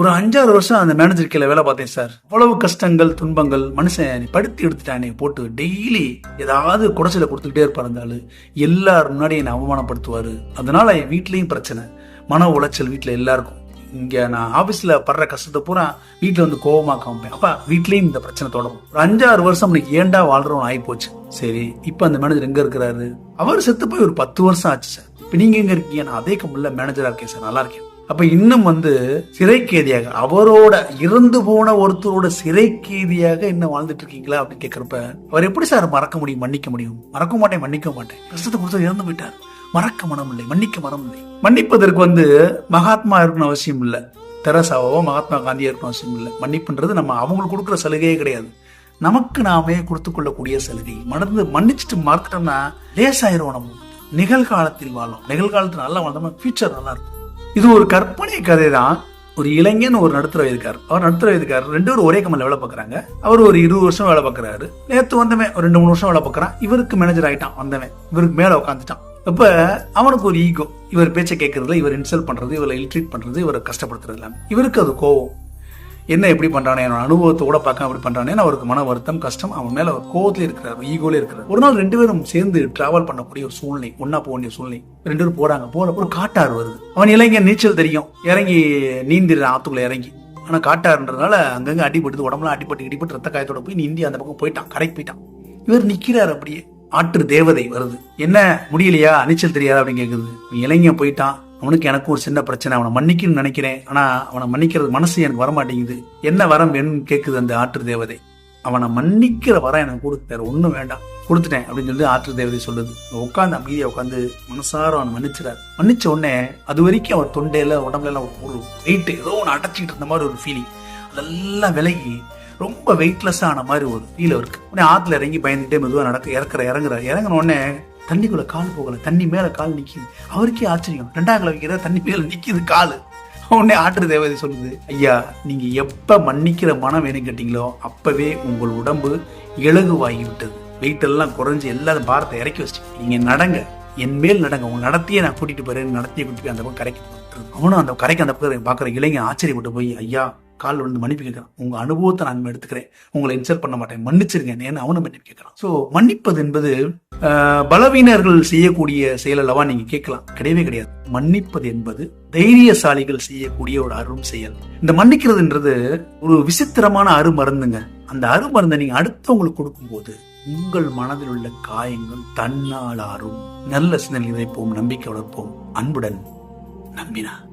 ஒரு அஞ்சாறு வருஷம் அந்த மேனேஜர் கீழே வேலை பார்த்தேன் சார் அவ்வளவு கஷ்டங்கள் துன்பங்கள் மனுஷன் நீ படுத்தி எடுத்துட்டானே போட்டு டெய்லி ஏதாவது குடைச்சல கொடுத்துக்கிட்டே இருப்பார் இருந்தாலும் எல்லார் முன்னாடி என்னை அவமானப்படுத்துவார். அதனால என் வீட்லேயும் பிரச்சனை. மன உளைச்சல் வீட்டில் எல்லாருக்கும். இங்கே நான் ஆஃபீஸில் படுற கஷ்டத்தை பூரா வீட்டில் வந்து கோபமாக காமிப்பேன். அப்பா வீட்லேயும் இந்த பிரச்சனை தொடரும். ஒரு அஞ்சாறு வருஷம் எனக்கு ஏன்டா வாழ்றோம் ஆகி போச்சு சரி இப்போ அந்த மேனேஜர் எங்கே இருக்கிறாரு? அவர் செத்து போய் ஒரு பத்து வருஷம் ஆச்சு சார் இப்போ நீங்க எங்கே இருக்கீங்க? நான் அதே கம்பெனியில் மேனேஜராக இருக்கேன் சார் நல்லா இருக்கேன். அப்ப இன்னும் வந்து சிறை கைதியாக அவரோட இறந்து போன ஒருத்தரோட சிறை கைதியாக என்ன வாழ்ந்துட்டு இருக்கீங்களா அப்படின்னு கேட்கிறப்ப அவர் எப்படி சார் மறக்க முடியும் மன்னிக்க முடியும்? மறக்க மாட்டேன் மன்னிக்க மாட்டேன். கஷ்டத்தை கொடுத்து இறந்து போயிட்டார். மறக்க மனம் இல்லை மன்னிக்க மனம் இல்லை. மன்னிப்பதற்கு வந்து மகாத்மா இருக்கணும் அவசியம் இல்லை. தெரசாவோ மகாத்மா காந்தியா இருக்கணும் அவசியம் இல்லை. மன்னிப்புன்றது நம்ம அவங்களுக்கு கொடுக்குற சலுகையே கிடையாது. நமக்கு நாமே கொடுத்து கொள்ளக்கூடிய சலுகை. மறந்து மன்னிச்சுட்டு மறந்துட்டோம்னா லேசாயிரும் நம்ம. நிகழ்காலத்தில் வாழும். நிகழ்காலத்தில் நல்லா வாழ்ந்தோம்னா ஃபியூச்சர் நல்லா இருக்கும். இது ஒரு கற்பனை கதை தான் ஒரு இளைஞன் ஒரு நடுத்தர வயதுக்கார் அவர் நடுத்தர வயதுக்கார் ரெண்டு பேரும் ஒரே கம்பெனில வேலை பார்க்குறாங்க. அவர் ஒரு இருபது வருஷம் வேலை பார்க்குறாரு. நேற்று வந்தவன் ஒரு ரெண்டு மூணு வருஷம் வேலை பார்க்குறான். இவருக்கு மேனேஜர் ஆகிட்டான் வந்தவன். இவருக்கு மேலே உட்காந்துட்டான் இப்போ அவனுக்கு ஒரு ஈகோ இவர் பேச்சை கேட்கறதுல இவர் இன்சல்ட் பண்ணுறது இவரை இல்ட்ரீட் பண்ணுறது இவரை கஷ்டப்படுத்துறது இல்லாமல் இவருக்கு அது கோவம். என்ன எப்படி பண்றானே? என்னோட அனுபவத்தை கூட பார்க்க அப்படி பண்றானே? அவருக்கு மன வருத்தம் கஷ்டம் அவன் மேல ஒரு கோவத்துல இருக்கிறார் ஈகோல இருக்கிறார். ஒரு நாள் ரெண்டு பேரும் சேர்ந்து டிராவல் பண்ணக்கூடிய ஒரு சூழ்நிலை ஒன்னா போக வேண்டிய சூழ்நிலை. ரெண்டு பேரும் போறாங்க. போறப்ப ஒரு காட்டாறு வருது. அவன் இளைஞன் நீச்சல் தெரியும். இறங்கி நீந்திடுறான் ஆத்துக்குள்ள இறங்கி. ஆனா காட்டாருன்றதுனால அங்கங்க அடிபட்டு உடம்புலாம் அடிபட்டு இடிபட்டு ரத்த காயத்தோட போய் நீந்தி அந்த பக்கம் போயிட்டான் கரைக்கு போயிட்டான். இவர் நிக்கிறார் அப்படியே. ஆற்று தேவதை வருது. என்ன? முடியலையா? நீச்சல் தெரியாது அப்படின்னு கேக்குது. இளைஞன் போயிட்டான். அவனுக்கு எனக்கு ஒரு சின்ன பிரச்சனை அவனை மன்னிக்கணும்னு நினைக்கிறேன். ஆனால் அவனை மன்னிக்கிறது மனசு எனக்கு வர மாட்டேங்குது என்ன வரம் வேணும்னு கேட்குது அந்த ஆற்று தேவதை. அவனை மன்னிக்கிற வரம் எனக்கு கொடுத்து வேற ஒன்றும் வேண்டாம். கொடுத்துட்டேன் அப்படின்னு சொல்லி ஆற்று தேவதை சொல்லுது. உட்காந்து அமைதியா உட்காந்து மனசார அவன் மன்னிச்சிடாரு. மன்னிச்ச உடனே அது வரைக்கும் அவர் தொண்டையில உடம்புல எல்லாம் ஒரு வெயிட் ஏதோ ஒன்று அடைச்சிட்டு இருந்த மாதிரி ஒரு ஃபீலிங் அதெல்லாம் விலகி ரொம்ப வெயிட்லெஸ் ஆன மாதிரி ஒரு ஃபீல் இருக்கு உடனே ஆற்றுல இறங்கி பயந்துட்டே மெதுவாக நடக்க இறக்குற இறங்குற. இறங்கின உடனே தண்ணிக்குள்ள கால் போகலை தண்ணி மேல கால் நிக்குது. அவருக்கே ஆச்சரியம். ரெண்டாம் கிலோ வைக்கிற தண்ணி மேல நிக்குது காலு. உடனே ஆற்று தேவதை சொல்லுது ஐயா நீங்க எப்ப மன்னிக்கிற மனம் வேணும் கேட்டீங்களோ அப்பவே உங்கள் உடம்பு இலகுவாகி விட்டது வெயிட் எல்லாம் குறைஞ்சு பாரத்தை இறக்கி வச்சிட்டீங்க. நீங்க நடங்க. என் மேல் நடங்க. உங்க நடத்தியே நான் கூட்டிட்டு போறேன் நடத்தியே கூட்டிட்டு போய் அந்த பக்கம் கரைக்கு அவனும் அந்த கரைக்கு அந்த பக்கம் பாக்குற இளைஞன் ஆச்சரியப்பட்டு போய் ஐயா கால் வந்து மன்னிப்பு கேட்குறான். உங்க அனுபவத்தை நான் எடுத்துக்கிறேன். உங்களை இன்சல்ட் பண்ண மாட்டேன். மன்னிச்சிருங்க. ஏன்னு அவனும் மன்னிப்பு கேட்குறான். சோ மன்னிப்பது என்பது ஆஹ், பலவீனர்கள் செய்யக்கூடிய செயல் அல்லவா? நீங்க கேட்கலாம். கிடையவே கிடையாது. மன்னிப்பது என்பது தைரியசாலிகள் செய்யக்கூடிய ஒரு அரும் செயல். இந்த மன்னிக்கிறதுன்றது ஒரு விசித்திரமான அருமருந்துங்க. அந்த அருமருந்தை நீங்க அடுத்தவங்களுக்கு கொடுக்கும்போது உங்கள் மனதில் உள்ள காயங்கள் தன்னால் ஆறும். நல்ல சிந்தனை விதைப்போம் நம்பிக்கை வளர்ப்போம் அன்புடன் நம்பினா.